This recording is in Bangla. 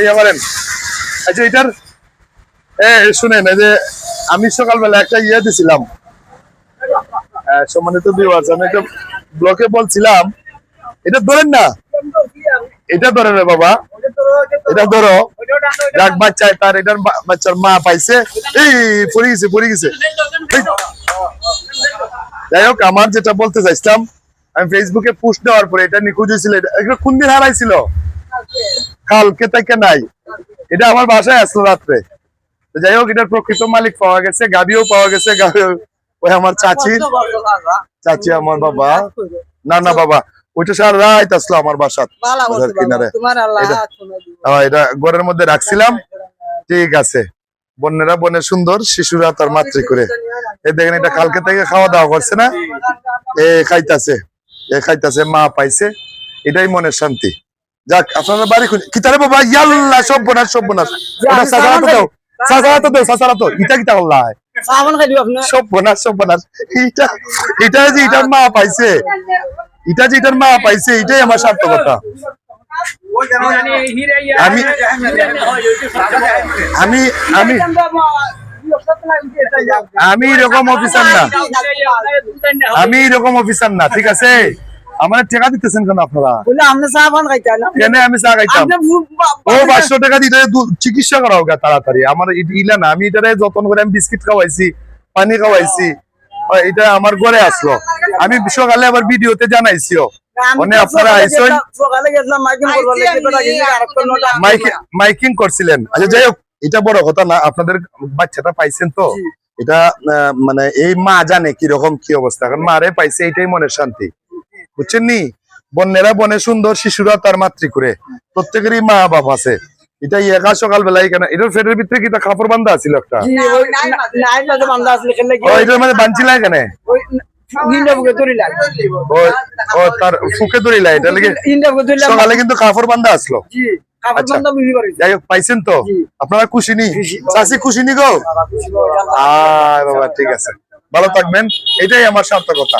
এই করেন আচ্ছা এটার এ শুনেন, এই যে আমি সকালবেলা একটা ইয়ে দিছিলাম। সম্মানিত ভিউয়ার্স আমি একটা ব্লকে বলছিলাম। এটা ধরেন না। এটা ধরেন রে বাবা। এটা ধরো। যাক বাচ্চায় তার, এটার বাচ্চার মা পাইছে। এই, পড়ে গেছে পড়ে গেছে। যাই হোক, আমার যেটা বলতে চাইছিলাম, আমি ফেসবুকে পোস্ট দেওয়ার পরে এটা নিখোঁজ হয়েছিল। এটা কোন দিন হারাইছিল? কালকে থেকে নাই। এটা আমার বাসায় আসলো রাত্রে। যাই হোক এটার প্রকৃত মালিক পাওয়া গেছে গাবিও পাওয়া গেছে ওই আমার চাচি। চাচি আমার বাবা। না না বাবা ওইটা সারা রাত আসলো আমার বাসাত কিনারে। আহ, এটা ঘরের মধ্যে রাখছিলাম। ঠিক আছে। বন্যেরা বনে সুন্দর শিশুরা তার মাতৃ করে। এই দেখেন এটা কালকে থেকে খাওয়া দাওয়া করছে না? এ খাইতাছে এ খাইতাছে মা পাইছে। এটাই মনের শান্তি। যাক আপনারা বাড়ি খুঁজে কি তারে বাবা? ইয়াল্লা সব বোনাস সব বোনাস ওটা সাজা তো দাও সাজা তো দাও সাজা তো এটা কি তাহলে সাবান খাই আপনি সব বোনাস সব বোনাস এটা এটা যে এটার মা পাইছে। এটা যে এটার মা পাইছে এটাই আমার সার্থকতা। আমি আমি আমি আমি এরকম অফিসার না। আমি এরকম অফিসার না ঠিক আছে? আমার টাকা দিতেছেন কেন আপনারা? কেন আমি চা খাইতাম? ও পাঁচশো টাকা দিতে চিকিৎসা করা হোক তাড়াতাড়ি। আমার ইলা না আমি এটারে যত্ন করে আমি বিস্কিট খাওয়াইছি পানি খাওয়াইছি এটা আমার ঘরে আসলো। আমি সকালে আবার ভিডিওতে জানাইছিও। মানে মাইকিং করছিলেন। আচ্ছা যাই হোক এটা বড় কথা না আপনাদের বাচ্চাটা পাইছেন তো? এটা মানে এই মা জানে কীরকম কি অবস্থা এখন মারে পাইছে এটাই মনের শান্তি। বুঝছেন নি? বন্যেরা বনে সুন্দর শিশুরা তার মাতৃ করে। প্রত্যেকেরই মা বাপ আছে। এটা একা সকালবেলা এখানে এটার ফেটের ভিতরে কি তা কাপড় বান্ধা ছিল একটা এটার মধ্যে বানছিলা এখানে সকালে কিন্তু কাপড় বান্ধা আসলো। আচ্ছা। যাই হোক পাইছেন তো? আপনারা খুশি নি? চাষি খুশি নি গো? আয় বাবা ঠিক আছে। ভালো থাকবেন। এটাই আমার সার্থকতা।